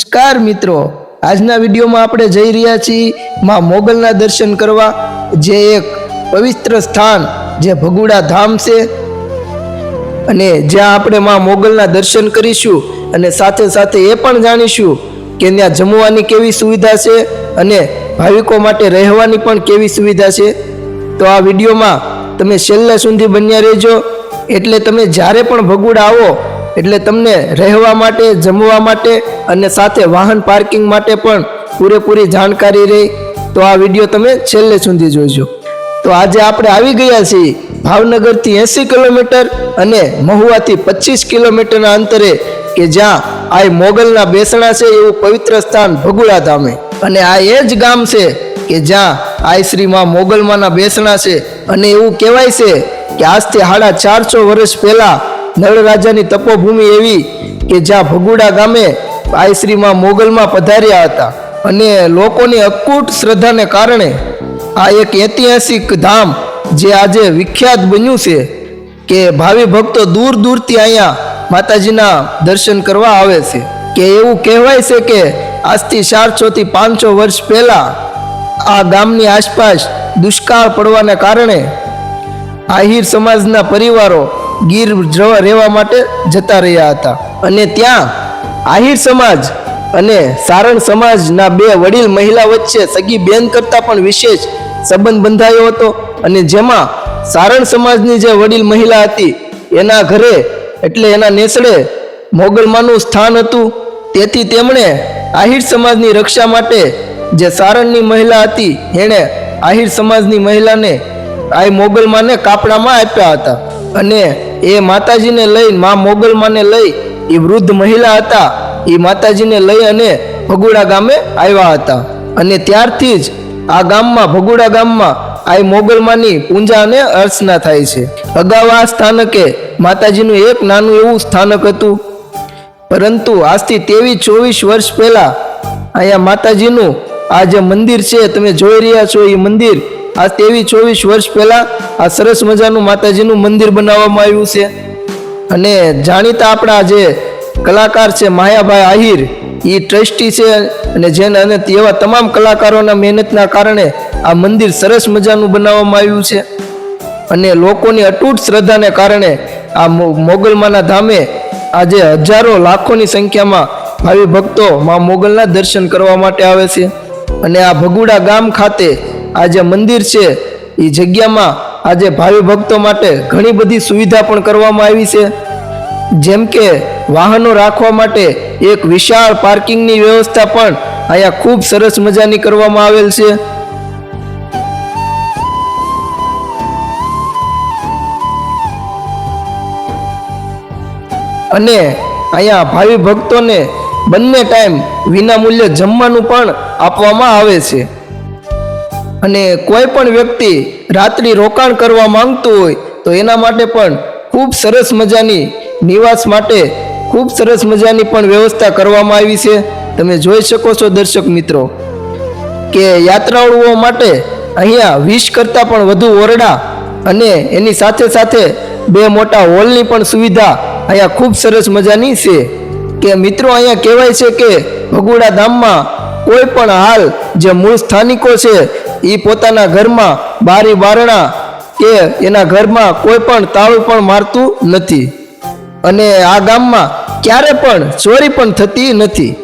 નમસ્કાર મિત્રો. આજના વિડીયોમાં આપણે જઈ રહ્યા છીએ માં મોગલના દર્શન કરવા, જે એક પવિત્ર સ્થાન, જે ભગુડા ધામ છે. અને જ્યાં આપણે માં મોગલના દર્શન કરીશું અને સાથે સાથે એ પણ જાણીશું કે ત્યાં જમવાની કેવી સુવિધા છે અને ભાવિકો માટે રહેવાની પણ કેવી સુવિધા છે. તો આ વિડીયોમાં તમે છેલ્લા સુધી બન્યા રહેજો. એટલે તમે જ્યારે પણ ભગુડા આવો એટલે તમને રહેવા માટે, જમવા માટે અને સાથે વાહન પાર્કિંગ માટે પણ પૂરેપૂરી જાણકારી રહી. તો આ વીડિયો તમે છેલ્લે સુધી જોજો. તો આજે આપણે આવી ગયા છીએ ભાવનગરથી એંસી કિલોમીટર અને મહુવાથી પચીસ કિલોમીટરના અંતરે, કે જ્યાં આ મોગલના બેસણા છે એવું પવિત્ર સ્થાન ભગુડા ધામે. અને આ એ જ ગામ છે કે જ્યાં આ શ્રીમાં મોગલમાના બેસણા છે. અને એવું કહેવાય છે કે આજથી સાડા ચારસો વર્ષ પહેલા નળ રાજાની તપોભૂમિ એવી કે જ્યાં ભગુડા ગામે આયશ્રીમાં મોગલમાં પધાર્યા હતા અને લોકોની અકૂટ શ્રદ્ધાને કારણે આ એક ઐતિહાસિક ધામ જે આજે વિખ્યાત બન્યું છે કે ભાવિ ભક્તો દૂર દૂરથી અહીંયા માતાજીના દર્શન કરવા આવે છે. કે એવું કહેવાય છે કે આજથી ચારસો થી પાંચસો વર્ષ પહેલાં આ ગામની આસપાસ દુષ્કાળ પડવાને કારણે આહિર સમાજના પરિવારો ગીર રહેવા માટે જતા રહ્યા હતા. અને ત્યાં આહિર સમાજ અને સારણ સમાજના બે વડીલ મહિલા વચ્ચે સગી બેન કરતાં પણ વિશેષ સંબંધ બંધાયો હતો. અને જેમાં સારણ સમાજની જે વડીલ મહિલા હતી, એના ઘરે એટલે એના નેસડે મોગલમાનું સ્થાન હતું. તેથી તેમણે આહિર સમાજની રક્ષા માટે જે સારણની મહિલા હતી, એણે આહિર સમાજની મહિલાને આ મોગલમાને કાપડામાં આપ્યા હતા. અને એ માતાજીને લઈ, મા મોગલમાને લઈ, એ વૃદ્ધ મહિલા હતા, એ માતાજીને લઈ અને ભગુડા ગામે આવ્યા હતા. અને ત્યારથી જ આ ગામમાં, ભગુડા ગામમાં આ મોગલમાની પૂજા અને અર્ચના થાય છે. અગાઉ આ સ્થાનકે માતાજીનું એક નાનું એવું સ્થાનક હતું. પરંતુ આજથી તેવીસ ચોવીસ વર્ષ પહેલાં અહીંયા માતાજીનું આ જે મંદિર છે, તમે જોઈ રહ્યા છો એ મંદિર આ તેવી ચોવીસ વર્ષ પહેલા આ સરસ મજાનું માતાજીનું મંદિર બનાવવામાં આવ્યું છે. અને જાણીતા આપણા જે કલાકાર છે માયાભાઈ આહિર એ ટ્રસ્ટી છે અને જેને અને એવા તમામ કલાકારોના મહેનતના કારણે આ મંદિર સરસ મજાનું બનાવવામાં આવ્યું છે. અને લોકોની અતૂટ શ્રદ્ધાને કારણે આ મોગલમાના ધામે આજે હજારો લાખોની સંખ્યામાં ભાવિ ભક્તો મા મોગલના દર્શન કરવા માટે આવે છે. અને આ ભગુડા ગામ ખાતે આ જે મંદિર છે એ જગ્યામાં આજે ભાવિ ભક્તો માટે ઘણી બધી સુવિધા પણ કરવામાં આવી છે. જેમ કે વાહનો રાખવા માટે એક વિશાળ પાર્કિંગની વ્યવસ્થા પણ અહીંયા ખૂબ સરસ મજાની કરવામાં આવેલ છે. અને અહીંયા ભાવિ ભક્તોને બંને ટાઈમ વિનામૂલ્યે જમવાનું પણ આપવામાં આવે છે. અને કોઈ પણ વ્યક્તિ રાત્રિ રોકાણ કરવા માંગતું હોય, તો એના માટે પણ ખૂબ સરસ મજાની નિવાસ માટે ખૂબ સરસ મજાની પણ વ્યવસ્થા કરવામાં આવી છે. તમે જોઈ શકો છો દર્શક મિત્રો કે યાત્રાળુઓ માટે અહીંયા વીસ કરતાં પણ વધુ ઓરડા અને એની સાથે સાથે બે મોટા હોલની પણ સુવિધા અહીંયા ખૂબ સરસ મજાની છે કે મિત્રો અહીંયા કહેવાય છે કે ભગુડા ધામમાં કોઈ પણ હાલ જે મૂળ સ્થાનિકો છે એ પોતાના ઘરમાં બારી બારણા કે એના ઘરમાં કોઈ પણ તાળું પણ મારતું નથી. અને આ ગામમાં ક્યારે પણ ચોરી પણ થતી નથી.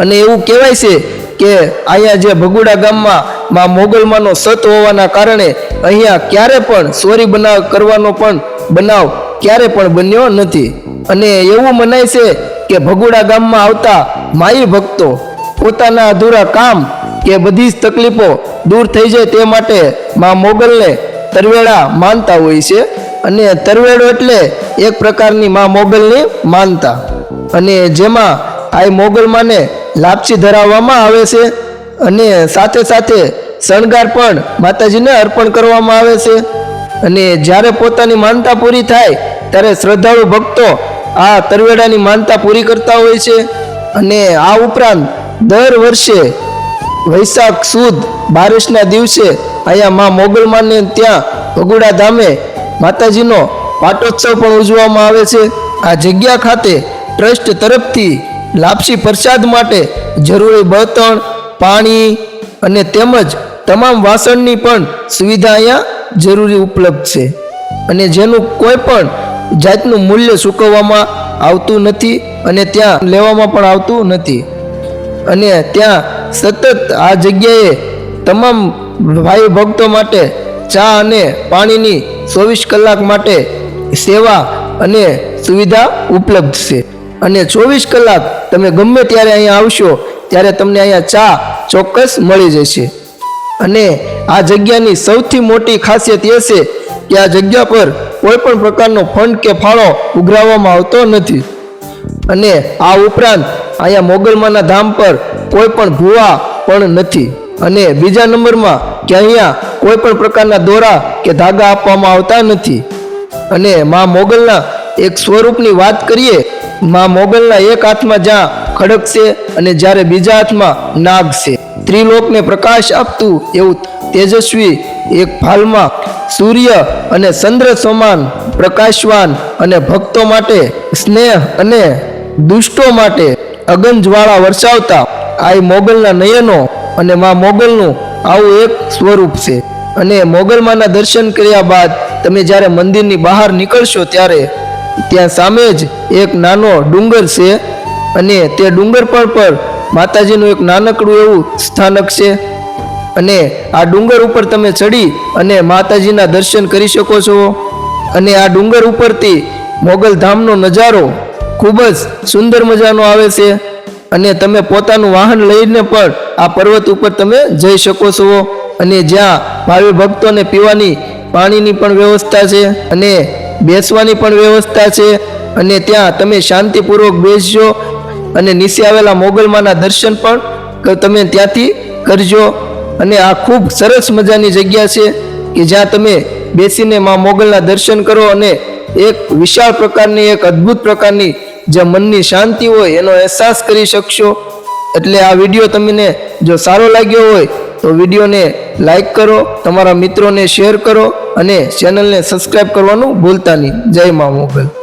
અને એવું કહેવાય છે કે અહીંયા જે ભગુડા ગામમાં માં મોગલમાંનો સત હોવાના કારણે અહીંયા ક્યારે પણ ચોરી બનાવ કરવાનો પણ બનાવ ક્યારે પણ બન્યો નથી. અને એવું મનાય છે કે ભગુડા ગામમાં આવતા માઈ ભક્તો પોતાના અધૂરા કામ કે બધી જ તકલીફો દૂર થઈ જાય તે માટે મા મોગલને તરવેડા માનતા હોય છે. અને તરવેડો એટલે એક પ્રકારની માં મોગલની માનતા. અને જેમાં આ મોગલમાંને લાપસી ધરાવવામાં આવે છે. અને સાથે સાથે શણગાર પણ માતાજીને અર્પણ કરવામાં આવે છે. અને જ્યારે પોતાની માનતા પૂરી થાય, ત્યારે શ્રદ્ધાળુ ભક્તો આ તરવેડાની માનતા પૂરી કરતા હોય છે. અને આ ઉપરાંત દર વર્ષે વૈશાખ સુદ બારીશના દિવસે અહીંયા માં મોગલમાને ત્યાં ભગુડા ધામે માતાજીનો પાટોત્સવ પણ ઉજવવામાં આવે છે. આ જગ્યા ખાતે ટ્રસ્ટ તરફથી લાપસી પ્રસાદ માટે જરૂરી બળતણ, પાણી અને તેમજ તમામ વાસણની પણ સુવિધા અહીંયા જરૂરી ઉપલબ્ધ છે અને જેનું કોઈ પણ જાતનું મૂલ્ય ચૂકવવામાં આવતું નથી અને ત્યાં લેવામાં પણ આવતું નથી. અને ત્યાં સતત આ જગ્યાએ તમામ ભાઈ ભક્તો માટે ચા અને પાણીની ચોવીસ કલાક માટે સેવા અને સુવિધા ઉપલબ્ધ છે. અને ચોવીસ કલાક તમે ગમે ત્યારે અહીંયા આવશો, ત્યારે તમને અહીંયા ચા ચોક્કસ મળી જશે. અને આ જગ્યાની સૌથી મોટી ખાસિયત એ છે કે આ જગ્યા પર કોઈ પણ પ્રકારનો ફંડ કે ફાળો ઉઘરાવવામાં આવતો નથી. અને આ ઉપરાંત અહીંયા મોગલમાના ધામ પર કોઈ પણ ભૂવા પણ નથી. અને બીજા નંબરમાં કે અહીંયા કોઈ પણ પ્રકારના દોરા કે ધાગા આપવામાં આવતા નથી. અને મા મોગલના એક સ્વરૂપની વાત કરીએ, મા મોગલના એક હાથમાં જ્યાં ખડક છે અને જ્યારે બીજા હાથમાં નાગ છે. ત્રિલોકને પ્રકાશ આપતું એવું તેજસ્વી એક ફાલમાં સૂર્ય અને ચંદ્ર સમાન પ્રકાશવાન અને ભક્તો માટે સ્નેહ અને દુષ્ટો માટે અગંજવાળા વરસાવતા આ મોગલના નયનો અને મા મોગલનું આવું એક સ્વરૂપ છે. અને મોગલમાના દર્શન કર્યા બાદ તમે જ્યારે મંદિરની બહાર નીકળશો ત્યારે ત્યાં સામે જ એક નાનો ડુંગર છે અને તે ડુંગર પર પર માતાજીનું એક નાનકડું એવું સ્થાનક છે. અને આ ડુંગર ઉપર તમે ચડી અને માતાજીના દર્શન કરી શકો છો. અને આ ડુંગર ઉપરથી મોગલ ધામનો નજારો ખૂબ જ સુંદર મજાનો આવે છે. અને તમે પોતાનું વાહન લઈને પણ આ પર્વત ઉપર તમે જઈ શકો છો. અને જ્યાં ભાવિ ભક્તોને પીવાની પાણીની પણ વ્યવસ્થા છે અને બેસવાની પણ વ્યવસ્થા છે. અને ત્યાં તમે શાંતિપૂર્વક બેસજો અને નીચે આવેલા મોગલમાના દર્શન પણ તમે ત્યાંથી કરજો. અને આ ખૂબ સરસ મજાની જગ્યા છે કે જ્યાં તમે બેસીને માં મોગલના દર્શન કરો અને એક વિશાળ પ્રકારની, એક અદ્ભુત પ્રકારની જે મનની શાંતિ હોય એનો અહેસાસ કરી શકશો. એટલે આ વીડિયો તમને જો સારો લાગ્યો હોય, તો વિડીયોને લાઈક કરો, તમારા મિત્રોને શેર કરો અને ચેનલને સબસ્ક્રાઈબ કરવાનું ભૂલતા નહીં. જય મા મોગલ.